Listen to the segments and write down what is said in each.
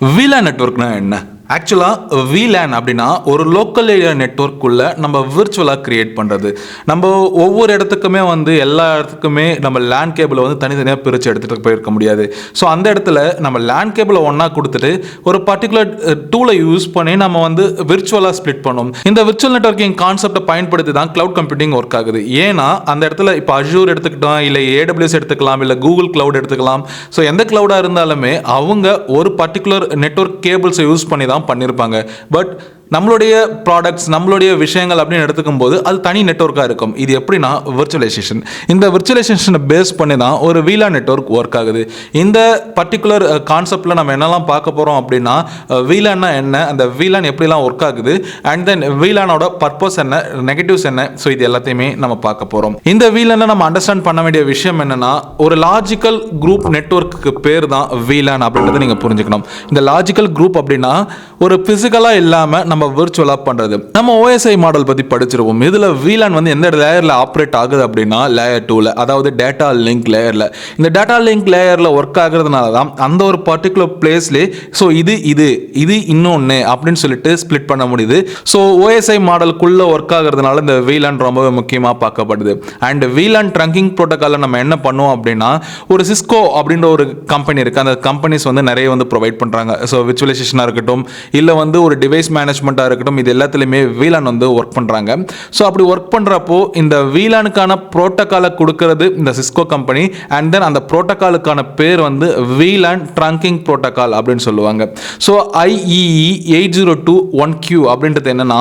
விலா நெட்வொர்க்னா என்ன ஆக்சுவலாக விலேன் அப்படின்னா ஒரு லோக்கல் ஏரியா நெட்ஒர்க்குள்ளே நம்ம விர்ச்சுவலாக க்ரியேட் பண்ணுறது நம்ம ஒவ்வொரு இடத்துக்குமே வந்து எல்லா இடத்துக்குமே நம்ம லேண்ட் கேபிளை வந்து தனித்தனியாக பிரித்து எடுத்துகிட்டு போயிருக்க முடியாது. ஸோ அந்த இடத்துல நம்ம லேண்ட் கேபிளை ஒன்றா கொடுத்துட்டு ஒரு பர்டிகுலர் டூலை யூஸ் பண்ணி நம்ம வந்து விர்ச்சுவலாக ஸ்ப்ளிட் பண்ணோம். இந்த விர்ச்சுவல் நெட்ஒர்க்கிங் கான்செப்டை பயன்படுத்தி தான் க்ளவுட் கம்ப்யூட்டிங் ஒர்க் ஆகுது. ஏன்னா அந்த இடத்துல இப்போ அஜூர் எடுத்துக்கிட்டோம் இல்லை ஏடபிள்யூஎஸ் எடுத்துக்கலாம் இல்லை கூகுள் க்ளவுட் எடுத்துக்கலாம். ஸோ எந்த க்ளவுடாக இருந்தாலுமே அவங்க ஒரு பர்டிகுலர் நெட்ஒர்க் கேபிள்ஸை யூஸ் பண்ணி தான் பண்ணியிருப்பாங்க பட் நம்மளுடைய ப்ராடக்ட்ஸ் நம்மளுடைய விஷயங்கள் அப்படின்னு எடுத்துக்கும் போது அது தனி நெட்வொர்க்காக இருக்கும். இது எப்படின்னா விர்ச்சுவலைசேஷன் இந்த விர்ச்சுவலைசேஷனை பேஸ் பண்ணி தான் ஒரு வீலா நெட்வொர்க் ஒர்க் ஆகுது. இந்த பர்டிகுலர் கான்செப்டில் நம்ம என்னெல்லாம் பார்க்க போகிறோம் அப்படின்னா வீலான்னா என்ன அந்த வீலான் எப்படிலாம் ஒர்க் ஆகுது அண்ட் தென் வீலானோட பர்பஸ் என்ன நெகட்டிவ்ஸ் என்ன ஸோ இது எல்லாத்தையுமே நம்ம பார்க்க போகிறோம் இந்த வீலானை நம்ம அண்டர்ஸ்டாண்ட் பண்ண வேண்டிய விஷயம் என்னன்னா ஒரு லாஜிக்கல் குரூப் நெட்ஒர்க்கு பேர் தான் வீலான் அப்படின்றத நீங்கள் புரிஞ்சுக்கணும். இந்த லாஜிக்கல் குரூப் அப்படின்னா ஒரு ஃபிசிக்கலாக இல்லாமல் நம்ம நம்ம விர்ச்சுவலாக பண்ணுறது நம்ம ஓஎஸ்ஐ மாடல் பற்றி படிச்சிருவோம். இதில் வீலான் வந்து எந்த லேயரில் ஆப்ரேட் ஆகுது அப்படின்னா லேயர் டூவில் அதாவது டேட்டா லிங்க் லேயரில் இந்த டேட்டா லிங்க் லேயரில் ஒர்க் ஆகுறதுனால தான் அந்த ஒரு பர்டிகுலர் பிளேஸ்லேயே ஸோ இது இது இது இன்னொன்று அப்படின்னு சொல்லிட்டு ஸ்ப்ளிட் பண்ண முடியுது. ஸோ ஓஎஸ்ஐ மாடலுக்குள்ளே ஒர்க் ஆகுறதுனால இந்த வீலான் ரொம்பவே முக்கியமாக பார்க்கப்படுது. அண்ட் வீலான் ட்ரங்கிங் ப்ரோட்டோக்காலில் நம்ம என்ன பண்ணுவோம் அப்படின்னா ஒரு சிஸ்கோ அப்படின்ற ஒரு கம்பெனி இருக்குது அந்த கம்பெனிஸ் வந்து நிறைய வந்து ப்ரொவைட் பண்ணுறாங்க ஸோ விச்சுவலைசேஷனாக இருக்கட்டும் இல்லை வந்து ஒரு டிவைஸ் மேனேஜ்மெண்ட் மேனேஜ்மெண்ட்டாக இருக்கட்டும் இது எல்லாத்துலேயுமே வீலான் வந்து ஒர்க் பண்ணுறாங்க ஸோ அப்படி ஒர்க் பண்ணுறப்போ இந்த வீலானுக்கான ப்ரோட்டோக்காலை கொடுக்கறது இந்த சிஸ்கோ கம்பெனி அண்ட் தென் அந்த ப்ரோட்டோக்காலுக்கான பேர் வந்து வீலான் ட்ரங்கிங் ப்ரோட்டோக்கால் அப்படின்னு சொல்லுவாங்க. So IEEE eight zero two one Q அப்படின்றது என்னென்னா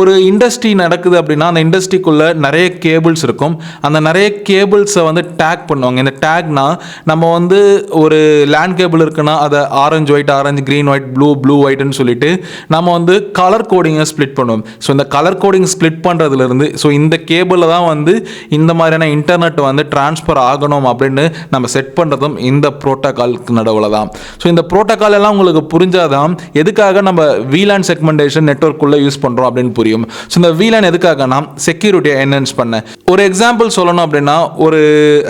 ஒரு இண்டஸ்ட்ரி நடக்குது அப்படின்னா அந்த இண்டஸ்ட்ரிக்குள்ளே நிறைய கேபிள்ஸ் இருக்கும். அந்த நிறைய கேபிள்ஸை வந்து டேக் பண்ணுவாங்க. இந்த டேக்னா நம்ம வந்து ஒரு லேண்ட் கேபிள் இருக்குன்னா அதை orange white orange green white blue blue ஒயிட்னு சொல்லிட்டு நம்ம வந்து கலர் கோடிங்கை ஸ்ப்ளிட் பண்ணுவோம் ஸோ இந்த கலர் கோடிங் ஸ்ப்ளிட் பண்ணுறதுலேருந்து ஸோ இந்த கேபிளில் தான் வந்து இந்த மாதிரியான இன்டர்நெட் வந்து ட்ரான்ஸ்ஃபர் ஆகணும் அப்படின்னு நம்ம செட் பண்ணுறதும் இந்த ப்ரோட்டோகாலுக்கு நடுவில் தான். ஸோ இந்த ப்ரோட்டோக்கால் எல்லாம் உங்களுக்கு புரிஞ்சாதான் எதுக்காக நம்ம வீலான் செக்மெண்டேஷன் நெட்ஒர்க்குள்ளே யூஸ் பண்ணுறோம் அப்படின்னு புரியும். ஸோ இந்த வீலான் எதுக்காகனா செக்யூரிட்டியை என்ஹென்ஸ் பண்ண. ஒரு எக்ஸாம்பிள் சொல்லணும் அப்படின்னா ஒரு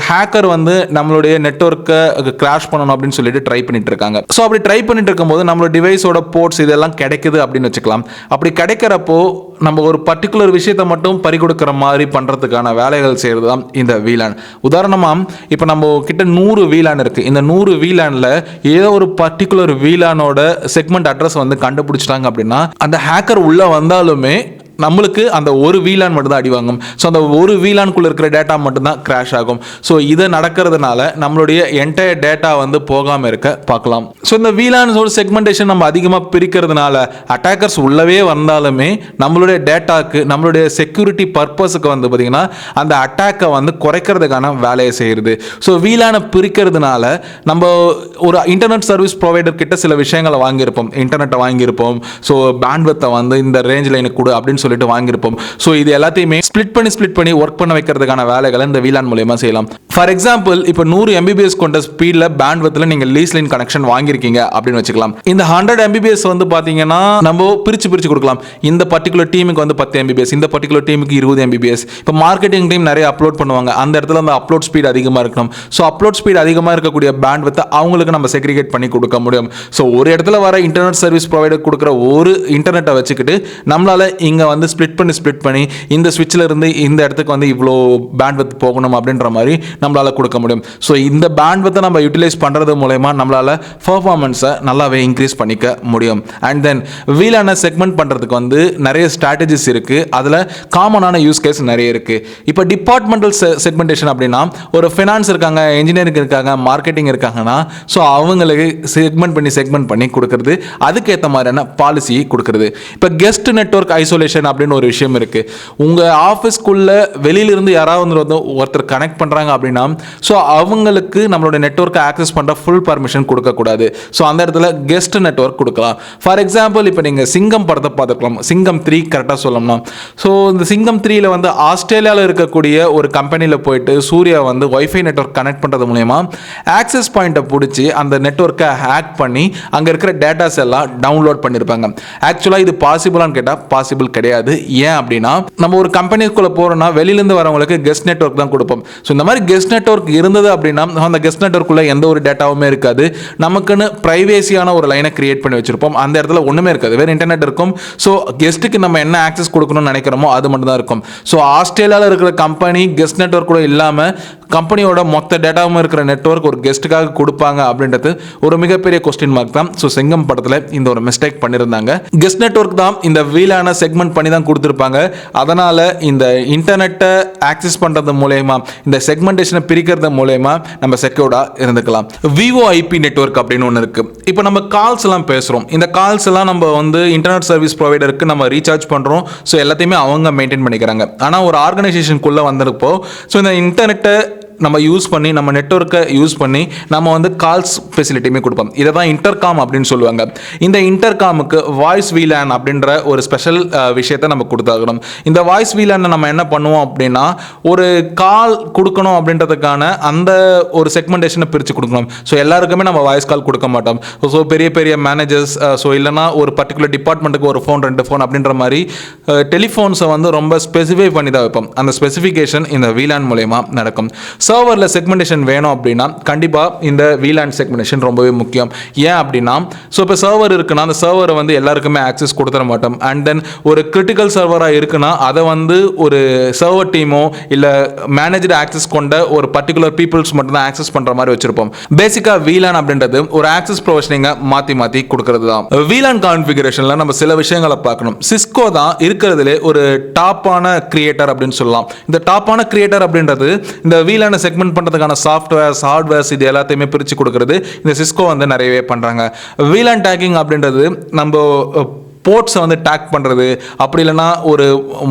ஹேக்கர் வந்து நம்மளுடைய நெட்ஒர்க்கை கிராஷ் பண்ணணும் அப்படின்னு சொல்லிட்டு ட்ரை பண்ணிட்டு இருக்காங்க. ஸோ அப்படி ட்ரை பண்ணிட்டு இருக்கும்போது நம்மளோட டிவைஸோட போர்ட்ஸ் இதெல்லாம் கிடைக்குது அப்படின்னு வச்சுக்கலாம். அப்படி கிடைக்கிறப்போ நம்ம ஒரு பர்டிகுலர் விஷயத்த மட்டும் பறி மாதிரி பண்ணுறதுக்கான வேலைகள் செய்கிறது தான் இந்த வீலான் உதாரணமாக இப்போ நம்ம கிட்ட நூறு வீலான் இருக்குது இந்த நூறு வீலானில் ஏதோ ஒரு பர்டிகுலர் வீலானோட செக்மெண்ட் அட்ரஸ் வந்து கண்டுபிடிச்சிட்டாங்க அப்படின்னா அந்த ஹேக்கர் உள்ளே வந்தாலுமே நம்மளுக்கு அந்த ஒரு வீலான் மட்டும் தான் அடி வாங்கும். ஸோ அந்த ஒரு வீலான்குள்ளே இருக்கிற டேட்டா மட்டும்தான் கிராஷ் ஆகும். ஸோ இது நடக்கிறதுனால நம்மளுடைய என்டையர் டேட்டா வந்து போகாமல் இருக்க பார்க்கலாம். ஸோ இந்த வீலான்ஸோட செக்மெண்டேஷன் நம்ம அதிகமாக பிரிக்கிறதுனால அட்டாக்கர்ஸ் உள்ளவே வந்தாலுமே நம்மளுடைய டேட்டாக்கு நம்மளுடைய செக்யூரிட்டி பர்பஸுக்கு வந்து பார்த்திங்கன்னா அந்த அட்டாக்கை வந்து குறைக்கிறதுக்கான வேலையை செய்கிறது ஸோ வீலானை பிரிக்கிறதுனால நம்ம ஒரு இன்டர்நெட் சர்வீஸ் ப்ரொவைடர் கிட்ட சில விஷயங்களை வாங்கியிருப்போம். இன்டர்நெட்டை வாங்கியிருப்போம். ஸோ பேண்ட்வெத்தை வந்து இந்த ரேஞ்சில் எனக்கு கொடு அப்படின்னு சொல்லி சொல்லிட்டு வாங்கியிருப்போம். ஸோ இது எல்லாத்தையுமே ஸ்பிளிட் பண்ணி ஸ்பிளிட் பண்ணி ஒர்க் பண்ண வைக்கிறதுக்கான வேலைகளை இந்த வீலான் மூலயமா செய்யலாம். ஃபார் எக்ஸாம்பிள் இப்போ நூறு எம்பிபிஎஸ் கொண்ட ஸ்பீடில் பேண்ட் பேண்ட்வத்தில் நீங்கள் லீஸ் லைன் கனெக்ஷன் வாங்கியிருக்கீங்க அப்படின்னு வச்சுக்கலாம். இந்த ஹண்ட்ரட் எம்பிபிஎஸ் வந்து பார்த்தீங்கன்னா நம்ம பிரித்து பிரித்து கொடுக்கலாம். இந்த பர்டிகுலர் டீமுக்கு வந்து பத்து எம்பிபிஎஸ் இந்த பர்டிகுலர் டீமுக்கு இருபது எம்பிபிஎஸ் இப்போ மார்க்கெட்டிங் டீம் நிறைய அப்லோட் பண்ணுவாங்க. அந்த இடத்துல அந்த அப்லோட் ஸ்பீட் அதிகமாக இருக்கணும். ஸோ அப்லோட் ஸ்பீட் அதிகமாக இருக்கக்கூடிய பேண்ட் அவங்களுக்கு நம்ம செக்ரிகேட் பண்ணி கொடுக்க முடியும். ஸோ ஒரு இடத்துல வர இன்டர்நெட் சர்வீஸ் ப்ரொவைடர் கொடுக்குற ஒரு இன்டர்நெட்டை வச்சுக்கிட்டு நம்மளால் இங்கே வந்து ஸ்ப்ளிட் பண்ணி ஸ்ப்ளிட் பண்ணி இந்த ஸ்விட்சில் இருந்து இந்த இடத்துக்கு வந்து இவ்வளோ பேண்ட் போகணும் அப்படின்ற மாதிரி நம்மளால கொடுக்க முடியும். ஸோ இந்த பேண்ட் நம்ம யூட்டிலைஸ் பண்ணுறது மூலயமா நம்மளால பர்ஃபார்மன்ஸை நல்லாவே இன்க்ரீஸ் பண்ணிக்க முடியும். அண்ட் தென் வீலான செக்மெண்ட் பண்ணுறதுக்கு வந்து நிறைய ஸ்ட்ராட்டஜிஸ் இருக்குது அதில் காமனான யூஸ் கேஸ் நிறைய இருக்குது இப்போ டிபார்ட்மெண்டல் செக்மெண்டேஷன் அப்படின்னா ஒரு ஃபினான்ஸ் இருக்காங்க இன்ஜினியரிங் இருக்காங்க மார்க்கெட்டிங் இருக்காங்கன்னா ஸோ அவங்களுக்கு செக்மெண்ட் பண்ணி செக்மெண்ட் பண்ணி கொடுக்குறது. அதுக்கேற்ற மாதிரியான பாலிசி கொடுக்குறது. இப்போ கெஸ்ட் நெட்வொர்க் ஐசோலேஷன் அப்படின்னு ஒரு விஷயம் இருக்குது உங்கள் ஆஃபீஸ்க்குள்ளே வெளியிலிருந்து யாராவது வந்து ஒருத்தர் கனெக்ட் பண்ணுறாங்க அப்படின்னா ஸோ அவங்களுக்கு நம்மளோட நெட்வொர்க்கை ஆக்சஸ் பண்ணுற ஃபுல் பர்மிஷன் கொடுக்கக்கூடாது ஸோ அந்த இடத்துல கெஸ்ட் நெட்வொர்க் கொடுக்கலாம். ஃபார் எக்ஸாம்பிள் இப்போ நீங்கள் சிங்கம் படத்தை பார்த்துக்கலாம் சிங்கம் த்ரீ கரெக்டாக சொல்லணும்னா. ஸோ இந்த சிங்கம் த்ரீல வந்து ஆஸ்திரேலியாவில் இருக்கக்கூடிய ஒரு கம்பெனியில் போயிட்டு சூர்யா வந்து ஒய்ஃபை நெட்வொர்க் கனெக்ட் பண்ணுறது மூலயமா ஆக்சஸ் பாயிண்ட்டை பிடிச்சி அந்த நெட்வொர்க்கை ஹேக் பண்ணி அங்கே இருக்கிற டேட்டாஸ் எல்லாம் டவுன்லோட் பண்ணியிருப்பாங்க ஆக்சுவலாக இது பாசிபிளான்னு கேட்டால் பாசிபிள் கிடையாது. கிடையாது. ஏன் அப்படின்னா நம்ம ஒரு கம்பெனிக்குள்ளே போகிறோம்னா வெளியிலேருந்து வரவங்களுக்கு கெஸ்ட் நெட்ஒர்க் தான் கொடுப்போம். ஸோ இந்த மாதிரி கெஸ்ட் நெட்வொர்க் இருந்தது அப்படின்னா அந்த கெஸ்ட் நெட்வொர்க்குள்ளே எந்த ஒரு டேட்டாவுமே இருக்காது. நமக்குன்னு ப்ரைவேசியான ஒரு லைனை கிரியேட் பண்ணி வச்சிருப்போம். அந்த இடத்துல ஒன்றுமே இருக்காது. வேறு இன்டர்நெட் இருக்கும். ஸோ கெஸ்ட்டுக்கு நம்ம என்ன ஆக்சஸ் கொடுக்கணும்னு நினைக்கிறோமோ அது மட்டும் தான் இருக்கும். ஸோ ஆஸ்திரேலியாவில் இருக்கிற கம்பெனி கெஸ்ட் நெட்வொர்க் கூட இல்லாமல் கம்பெனியோட மொத்த டேட்டாவும் இருக்கிற நெட்வொர்க் ஒரு கெஸ்ட்டுக்காக கொடுப்பாங்க அப்படின்றது ஒரு மிகப்பெரிய கொஸ்டின் மார்க் தான். ஸோ செங்கம் படத்தில் இந்த ஒரு மிஸ்டேக் பண்ணியிருந்தாங்க கெஸ்ட் நெட்வொர்க் தான் இந்த வீலான செக்மெண்ட் பண்ணி தான் கொடுத்துருப்பாங்க. அதனால் இந்த இன்டர்நெட்டை ஆக்சஸ் பண்ணுறது மூலயமா இந்த செக்மெண்டேஷனை பிரிக்கிறது மூலயமா நம்ம செக்யூர்டாக இருந்துக்கலாம். விவோ ஐபி நெட்வொர்க் அப்படின்னு ஒன்று இருக்குது இப்போ நம்ம கால்ஸ் எல்லாம் பேசுகிறோம் இந்த கால்ஸ் எல்லாம் நம்ம வந்து இன்டர்நெட் சர்வீஸ் ப்ரொவைடருக்கு நம்ம ரீசார்ஜ் பண்ணுறோம் ஸோ எல்லாத்தையுமே அவங்க மெயின்டைன் பண்ணிக்கிறாங்க. ஆனால் ஒரு ஆர்கனைசேஷனுக்குள்ளே வந்திருப்போ ஸோ இந்த இன்டர்நெட்டை நம்ம யூஸ் பண்ணி நம்ம நெட்ஒர்க்கை யூஸ் பண்ணி நம்ம வந்து கால்ஸ் ஃபெசிலிட்டியுமே கொடுப்போம். இதை தான் இன்டர்காம் அப்படின்னு சொல்லுவாங்க. இந்த இன்டர்காமுக்கு வாய்ஸ் வீலேன் அப்படின்ற ஒரு ஸ்பெஷல் விஷயத்தை நம்ம கொடுத்தாகணும். இந்த வாய்ஸ் வீலேனை நம்ம என்ன பண்ணுவோம் அப்படின்னா ஒரு கால் கொடுக்கணும் அப்படின்றதுக்கான அந்த ஒரு செக்மெண்டேஷனை பிரித்து கொடுக்கணும். ஸோ எல்லாருக்குமே நம்ம வாய்ஸ் கால் கொடுக்க மாட்டோம். ஸோ பெரிய பெரிய மேனேஜர்ஸ் ஸோ இல்லைனா ஒரு பர்டிகுலர் டிபார்ட்மெண்ட்டுக்கு ஒரு ஃபோன் ரெண்டு ஃபோன் அப்படின்ற மாதிரி டெலிஃபோன்ஸை வந்து ரொம்ப ஸ்பெசிஃபை பண்ணி தான் வைப்போம். அந்த ஸ்பெசிஃபிகேஷன் இந்த வீலேன் மூலயமா நடக்கும். சர்வரில் செக்மெண்டேஷன் வேணும் அப்படின்னா கண்டிப்பாக இந்த வீலாண்ட் செக்மெண்டேஷன் ரொம்பவே முக்கியம். ஏன் அப்படின்னா ஸோ இப்போ சர்வர் இருக்குன்னா அந்த சர்வரை வந்து எல்லாருக்குமே ஆக்சஸ் கொடுத்துட மாட்டோம். அண்ட் தென் ஒரு கிரிட்டிக்கல் சர்வராக இருக்குன்னா அதை வந்து ஒரு சர்வர் டீமோ இல்லை மேனேஜர் ஆக்சஸ் கொண்ட ஒரு பர்டிகுலர் பீப்புள்ஸ் மட்டும் தான் ஆக்சஸ் பண்ணுற மாதிரி வச்சிருப்போம். பேசிக்காக வீலான் அப்படின்றது ஒரு ஆக்சஸ் ப்ரொவிஷனிங்கை மாற்றி மாற்றி கொடுக்கறது தான் வீலான் கான்ஃபிகரேஷனில் நம்ம சில விஷயங்களை பார்க்கணும். சிஸ்கோ தான் இருக்கிறதுலே ஒரு டாப்பான கிரியேட்டர் அப்படின்னு சொல்லலாம். இந்த டாப்பான கிரியேட்டர் அப்படின்றது இந்த வீலான செக்மெண்ட் பண்ணுறதுக்கான சாஃப்ட்வேர்ஸ் ஹார்ட்வேர்ஸ் இது எல்லாத்தையுமே பிரித்து கொடுக்குறது. இந்த சிஸ்கோ வந்து நிறையவே பண்ணுறாங்க வீலான் டேக்கிங் அப்படின்றது நம்ம ஸ்போர்ட்ஸை வந்து டேக் பண்ணுறது அப்படி இல்லைன்னா ஒரு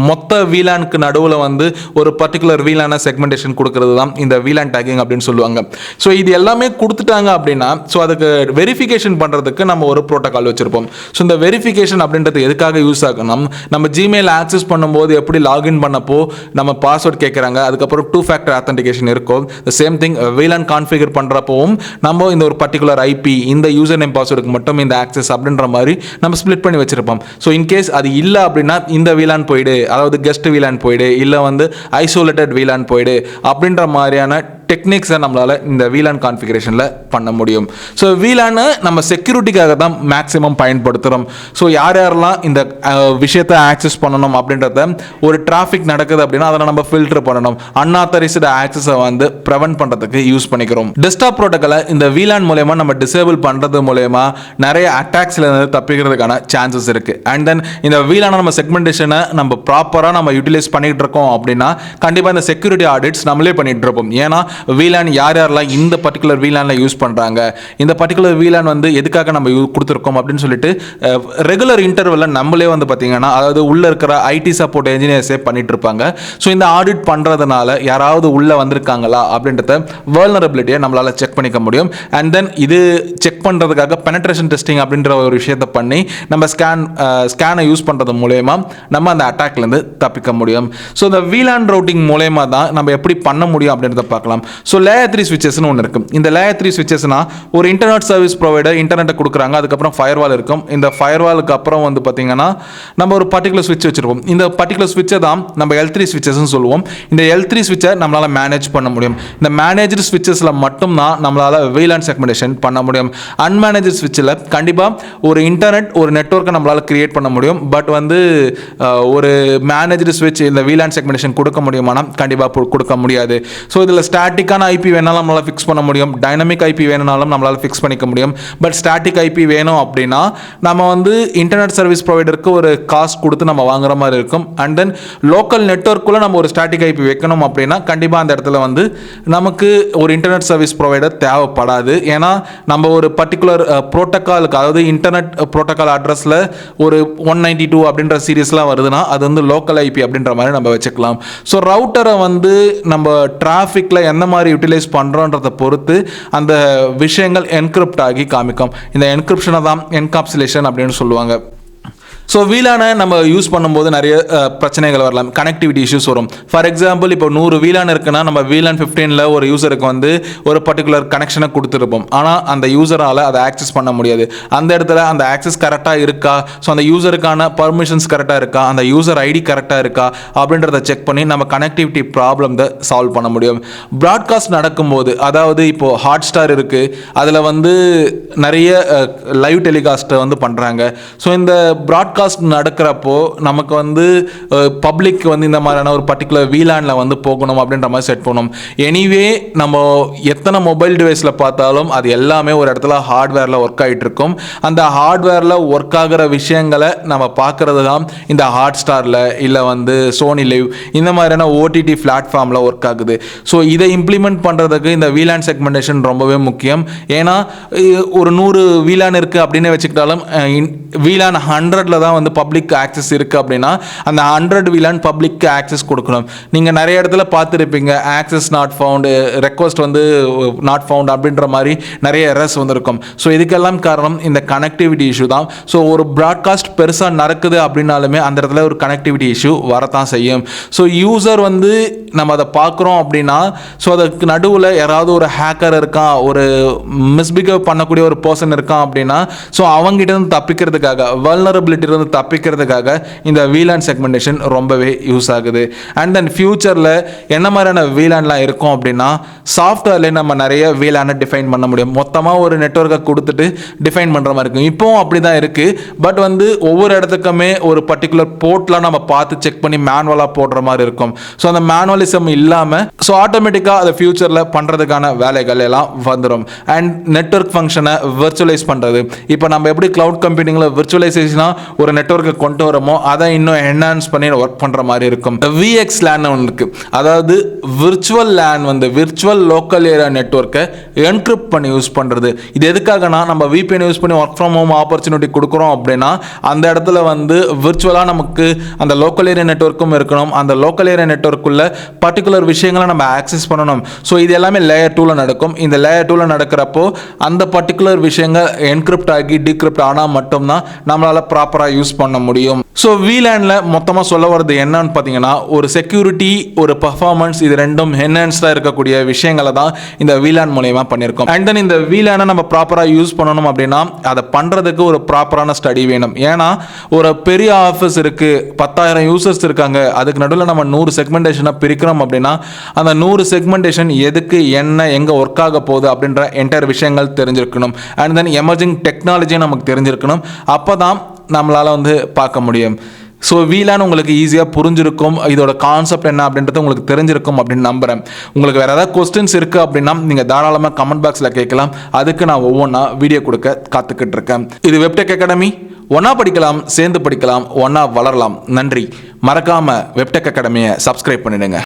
மொத்த வீலானுக்கு நடுவில் வந்து ஒரு பர்டிகுலர் வீலான செக்மெண்டேஷன் கொடுக்கறது தான் இந்த வீலான் டேக்கிங் அப்படின்னு சொல்லுவாங்க. ஸோ இது எல்லாமே கொடுத்துட்டாங்க அப்படின்னா ஸோ அதுக்கு வெரிஃபிகேஷன் பண்ணுறதுக்கு நம்ம ஒரு ப்ரோட்டோக்கால் வச்சுருப்போம். ஸோ இந்த வெரிஃபிகேஷன் அப்படின்றது எதுக்காக யூஸ் ஆகணும் நம்ம ஜிமெயில் ஆக்சஸ் பண்ணும்போது எப்படி லாகின் பண்ணப்போ நம்ம பாஸ்வேர்ட் கேட்குறாங்க அதுக்கப்புறம் டூ ஃபேக்டர் ஆத்தன்டிகேஷன் இருக்கும். The same thing VLAN configure பண்ணுறப்பவும் நம்ம இந்த ஒரு பர்டிகுலர் ஐபி இந்த யூசர் நேம் பாஸ்வேர்டுக்கு மட்டும் இந்த ஆக்சஸ் அப்படின்ற மாதிரி நம்ம ஸ்ப்ளிட் பண்ணி வச்சிருப்போம். ஸோ இன்கேஸ் அது இல்லை அப்படின்னா இந்த வீலான் போயிடு. அதாவது கெஸ்ட் வீலான் போயிடு. இல்லை வந்து ஐசோலேட்டட் வீலான் போயிடு. அப்படின்ற மாதிரியான டெக்னிக்ஸை நம்மளால் இந்த வீலான் கான்ஃபிகரேஷனில் பண்ண முடியும். ஸோ வீலானை நம்ம செக்யூரிட்டிக்காக தான் மேக்ஸிமம் பயன்படுத்துகிறோம் ஸோ யார் யாரெல்லாம் இந்த விஷயத்தை ஆக்சஸ் பண்ணணும் அப்படின்றத ஒரு டிராஃபிக் நடக்குது அப்படின்னா அதை நம்ம ஃபில்டர் பண்ணணும். அன்ஆத்தரைஸ்டு ஆக்சஸை வந்து ப்ரெவென்ட் பண்ணுறதுக்கு யூஸ் பண்ணிக்கிறோம். டெஸ்க்டாப் ப்ரோட்டோக்கலை இந்த வீலான் மூலயமா நம்ம டிசேபிள் பண்ணுறது மூலயமா நிறைய அட்டாக்ஸில் இருந்து தப்பிக்கிறதுக்கான சான்சஸ் இருக்குது அண்ட் தென் இந்த வீலான நம்ம செக்மெண்டேஷனை நம்ம ப்ராப்பராக நம்ம யூட்டிலைஸ் பண்ணிகிட்டு இருக்கோம் அப்படின்னா கண்டிப்பாக இந்த செக்யூரிட்டி ஆடிட்ஸ் நம்மளே பண்ணிகிட்டு இருப்போம். ஏன்னா வீலான் யார் யாரெல்லாம் இந்த பர்டிகுலர் வீலானில் யூஸ் பண்ணுறாங்க இந்த பர்டிகுலர் வீலான் வந்து எதுக்காக நம்ம யூ கொடுத்துருக்கோம் அப்படின்னு சொல்லிட்டு ரெகுலர் இன்டர்வெல்ல நம்மளே வந்து பார்த்தீங்கன்னா அதாவது உள்ளே இருக்கிற ஐடி சப்போர்ட் என்ஜினியர்ஸே பண்ணிட்டு இருப்பாங்க. ஸோ இந்த ஆடிட் பண்ணுறதுனால யாராவது உள்ளே வந்திருக்காங்களா அப்படின்றத வேர்னரபிலிட்டியை நம்மளால் செக் பண்ணிக்க முடியும். அண்ட் தென் இது செக் பண்ணுறதுக்காக பெனட்ரேஷன் டெஸ்டிங் அப்படின்ற ஒரு விஷயத்தை பண்ணி நம்ம ஸ்கேன் ஸ்கேனை யூஸ் பண்ணுறது மூலயமா நம்ம அந்த அட்டாக்லேருந்து தப்பிக்க முடியும். ஸோ இந்த வீலான் ரவுட்டிங் மூலயமா தான் நம்ம எப்படி பண்ண முடியும் அப்படின்றத பார்க்கலாம். ஸோ லேயர் த்ரீ ஸ்விட்சஸ்னு ஒன்று இருக்குது இந்த லேயர் த்ரீ ஸ்விட்சஸ்னா ஒரு இன்டர்நெட் சர்வீஸ் ப்ரொவைடர் இன்டர்நெட்டை கொடுக்குறாங்க அதுக்கப்புறம் ஃபயர்வால் இருக்கும். இந்த ஃபயர்வாலுக்கு அப்புறம் வந்து பார்த்தீங்கன்னா நம்ம ஒரு பர்டிகுலர் ஸ்விட்ச் வச்சிருப்போம். இந்த பர்டிகுலர் ஸ்விட்சை தான் நம்ம எல் த்ரீ ஸ்விட்சஸ்னு சொல்லுவோம். இந்த எல் த்ரீ ஸ்விட்சை நம்மளால் மேனேஜ் பண்ண முடியும். இந்த மேனேஜர் ஸ்விட்சஸில் மட்டும்தான் நம்மளால் வெயிலான் செக்மெண்டேஷன் பண்ண முடியும். அன்மேனேஜர் ஸ்விட்சில் கண்டிப்பாக ஒரு இன்டர்நெட் ஒரு நெட்ஒர்க்கை நம்மளால் கிரியேட் பண்ண முடியும். பட் வந்து ஒரு மேனேஜர் ஸ்விட்ச் இந்த வீலான் செக்மெண்டேஷன் கொடுக்க முடியுமானா கண்டிப்பாக கொடுக்க முடியாது. ஸோ இதில் ஸ்டார்ட் ஸ்டாட்டிக்கான ஐபி வேணாலும் நம்மளால் ஃபிக்ஸ் பண்ண முடியும். டைனமிக் ஐபி வேணும்னாலும் நம்மளால் ஃபிக்ஸ் பண்ணிக்க முடியும். பட் ஸ்டாட்டிக் ஐபி வேணும் அப்படின்னா நம்ம வந்து இன்டர்நெட் சர்வீஸ் ப்ரொவைடருக்கு ஒரு காஸ்ட் கொடுத்து நம்ம வாங்குற மாதிரி இருக்கும். அண்ட் தென் லோக்கல் நெட்ஒர்க்குள்ளே நம்ம ஒரு ஸ்டாட்டிக் ஐபி வைக்கணும் அப்படின்னா கண்டிப்பாக அந்த இடத்துல வந்து நமக்கு ஒரு இன்டர்நெட் சர்வீஸ் ப்ரொவைடர் தேவைப்படாது. ஏன்னா நம்ம ஒரு பர்டிகுலர் ப்ரோட்டோக்காலுக்கு அதாவது இன்டர்நெட் ப்ரோட்டோக்கால் அட்ரஸில் ஒரு ஒன் நைன்டி டூ அப்படின்ற சீரியஸ்லாம் வருதுன்னா அது வந்து லோக்கல் ஐபி அப்படின்ற மாதிரி நம்ம வச்சுக்கலாம். ஸோ ரவுட்டரை வந்து நம்ம டிராஃபிக்கில் எந்த மாதிரி யூட்டிலைஸ் பண்ணுறோன்றதை பொறுத்து அந்த விஷயங்கள் என்கிரிப்ட் ஆகி காமிக்கும். இந்த என்கிரிப்ஷனை தான் என்காப்சுலேஷன் அப்படின்னு சொல்லுவாங்க. ஸோ வீலானை நம்ம யூஸ் பண்ணும்போது நிறைய பிரச்சனைகள் வரலாம். கனெக்டிவிட்டி இஷ்யூஸ் வரும். ஃபார் எக்ஸாம்பிள் இப்போ நூறு வீலான் இருக்குன்னா நம்ம வீலான் ஃபிஃப்டீனில் ஒரு யூசருக்கு வந்து ஒரு பர்டிகுலர் கனெக்ஷனை கொடுத்துருப்போம். ஆனால் அந்த யூசரால் அதை ஆக்சஸ் பண்ண முடியாது. அந்த இடத்துல அந்த ஆக்சஸ் கரெக்டாக இருக்கா? ஸோ அந்த யூசருக்கான பர்மிஷன்ஸ் கரெக்டாக இருக்கா? அந்த யூசர் ஐடி கரெக்டாக இருக்கா? அப்படின்றத செக் பண்ணி நம்ம கனெக்டிவிட்டி ப்ராப்ளம் சால்வ் பண்ண முடியும். ப்ராட்காஸ்ட் நடக்கும்போது அதாவது இப்போது ஹாட் ஸ்டார் இருக்குது அதில் வந்து நிறைய லைவ் டெலிகாஸ்ட்டை வந்து பண்ணுறாங்க ஸோ இந்த ப்ராட்காஸ்ட் நடக்கிறப்போ நமக்கு வந்து பப்ளிக் வந்து இந்த மாதிரியான ஒரு பர்டிகுலர் வீலாண்டில் வந்து போகணும் அப்படின்ற மாதிரி செட் பண்ணணும் எனிவே நம்ம எத்தனை மொபைல் டிவைஸில் பார்த்தாலும் அது எல்லாமே ஒரு இடத்துல ஹார்ட்வேரில் ஒர்க் ஆகிட்டு இருக்கும். அந்த ஹார்ட்வேரில் ஒர்க் ஆகிற விஷயங்களை நம்ம பார்க்குறது தான் இந்த ஹாட் ஸ்டாரில் இல்லை வந்து சோனி லிவ் இந்த மாதிரியான ஓடிடி பிளாட்ஃபார்மில் ஒர்க் ஆகுது. ஸோ இதை இம்ப்ளிமெண்ட் பண்ணுறதுக்கு இந்த வீலாண்ட் செக்மெண்டேஷன் ரொம்பவே முக்கியம். ஏன்னா ஒரு நூறு வீலான் இருக்குது அப்படின்னு வச்சுக்கிட்டாலும் வீலான் ஹண்ட்ரட்ல தான் வந்து பப்ளிக் ஆக்சஸ் இருக்குது அப்படின்னா அந்த ஹண்ட்ரட் விலான் பப்ளிக் ஆக்சஸ் கொடுக்கணும். நீங்கள் நிறைய இடத்துல பார்த்துருப்பீங்க ஆக்சஸ் நாட் ஃபவுண்டு ரெக்வஸ்ட் வந்து நாட் ஃபவுண்ட் அப்படின்ற மாதிரி நிறைய எரர்ஸ் வந்திருக்கும். ஸோ இதுக்கெல்லாம் காரணம் இந்த கனெக்டிவிட்டி இஷ்யூ தான். ஸோ ஒரு ப்ராட்காஸ்ட் பெருசாக நடக்குது அப்படின்னாலுமே அந்த இடத்துல ஒரு கனெக்டிவிட்டி இஷ்யூ வரத்தான் செய்யும். ஸோ யூசர் வந்து நம்ம அதை பார்க்குறோம் அப்படின்னா ஸோ அதுக்கு நடுவில் யாராவது ஒரு ஹேக்கர் இருக்கான் ஒரு மிஸ்பிகேவ் பண்ணக்கூடிய ஒரு பர்சன் இருக்கான் அப்படின்னா ஸோ அவங்ககிட்ட இருந்து தப்பிக்கிறதுக்காக வல்னரபிலிட்டி இருந்து தப்பிக்கிறதுக்காக இந்த வீலான் செக்மெண்டேஷன் ரொம்பவே யூஸ் ஆகுது. அண்ட் தென் ஃப்யூச்சரில் என்ன மாதிரியான வீலான்லாம் இருக்கும் அப்படின்னா சாஃப்ட்வேர்லேயே நம்ம நிறைய வீலானை டிஃபைன் பண்ண முடியும். மொத்தமாக ஒரு நெட்ஒர்க்கை கொடுத்துட்டு டிஃபைன் பண்ணுற மாதிரி இருக்கும். இப்போவும் அப்படி தான் இருக்குது பட் வந்து ஒவ்வொரு இடத்துக்குமே ஒரு பர்டிகுலர் போர்ட்லாம் நம்ம பார்த்து செக் பண்ணி மேனுவலாக போடுற மாதிரி இருக்கும். ஸோ அந்த மேனுவலிசம் இல்லாமல் ஸோ ஆட்டோமேட்டிக்காக அதை ஃபியூச்சரில் பண்ணுறதுக்கான வேலைகள் எல்லாம் வந்துடும் அண்ட் நெட்வொர்க் ஃபங்க்ஷனை விர்ச்சுவலைஸ் பண்ணுறது இப்போ நம்ம எப்படி க்ளவுட் கம்ப்யூட்டிங்கில் விர்ச்சுவலைசேஷனாக ஒரு நெட்ஒர்க்கை கொண்டு வரமோ அதை இன்னும் என்ஹான்ஸ் பண்ணி ஒர்க் பண்ணுற மாதிரி இருக்கும். விஎக்ஸ் லேன் ஒன்று இருக்குது அதாவது விர்ச்சுவல் லேன் வந்து விர்ச்சுவல் லோக்கல் ஏரியா நெட்வொர்க்கை என்கிரிப்ட் பண்ணி யூஸ் பண்ணுறது இது எதுக்காகனா நம்ம விபிஎன் யூஸ் பண்ணி ஒர்க் ஃப்ரம் ஹோம் ஆப்பர்ச்சுனிட்டி கொடுக்குறோம் அப்படின்னா அந்த இடத்துல வந்து விர்ச்சுவலாக நமக்கு அந்த லோக்கல் ஏரியா நெட்வொர்க்கும் இருக்கணும். அந்த லோக்கல் ஏரியா நெட்வொர்க்குள்ள பர்டிகுலர் விஷயங்களை நம்ம ஆக்சஸ் பண்ணணும். ஸோ இது எல்லாமே லேயர் டூவில் நடக்கும். இந்த லேயர் டூவில் நடக்கிறப்போ அந்த பர்டிகுலர் விஷயங்கள் என்கிரிப்ட் ஆகி டிகிரிப்ட் ஆனால் மட்டும்தான் நம்மளால் ப்ராப்பராக யூஸ் பண்ண முடியும். ஸோ வீலேண்டில் மொத்தமாக சொல்ல வர்றது என்னன்னு பார்த்தீங்கன்னா ஒரு செக்யூரிட்டி ஒரு பர்ஃபார்மன்ஸ் இது ரெண்டும் என்ஹான்ஸ்டாக இருக்கக்கூடிய விஷயங்களை தான் இந்த வீலான் மூலயமா பண்ணியிருக்கோம். அண்ட் தென் இந்த வீலானை நம்ம ப்ராப்பராக யூஸ் பண்ணணும் அப்படின்னா அதை பண்ணுறதுக்கு ஒரு ப்ராப்பரான ஸ்டடி வேணும். ஏன்னா ஒரு பெரிய ஆஃபீஸ் இருக்குது பத்தாயிரம் யூசர்ஸ் இருக்காங்க அதுக்கு நடுவில் நம்ம நூறு செக்மெண்டேஷனை பிரிக்கிறோம் அப்படின்னா அந்த நூறு செக்மெண்டேஷன் எதுக்கு என்ன எங்கே ஒர்க் ஆக போகுது அப்படின்ற என்டையர் விஷயங்கள் தெரிஞ்சிருக்கணும். அண்ட் தென் எமர்ஜிங் டெக்னாலஜியும் நமக்கு தெரிஞ்சிருக்கணும். அப்போ தான் நம்மளால் வந்து பார்க்க முடியும். ஸோ வீலான்னு உங்களுக்கு ஈஸியாக புரிஞ்சிருக்கும். இதோட கான்செப்ட் என்ன அப்படின்றது உங்களுக்கு தெரிஞ்சிருக்கும் அப்படின்னு நம்புகிறேன் உங்களுக்கு வேறு ஏதாவது கொஸ்டின்ஸ் இருக்குது அப்படின்னா நீங்கள் தாராளமாக கமெண்ட் பாக்ஸில் கேட்கலாம். அதுக்கு நான் ஒவ்வொன்றா வீடியோ கொடுக்க காத்துக்கிட்டு இருக்கேன். இது வெப்டெக் அகாடமி ஒன்றா படிக்கலாம் சேர்ந்து படிக்கலாம் ஒன்றா வளரலாம். நன்றி. மறக்காமல் வெப்டெக் அகாடமியை சப்ஸ்கிரைப் பண்ணிடுங்க.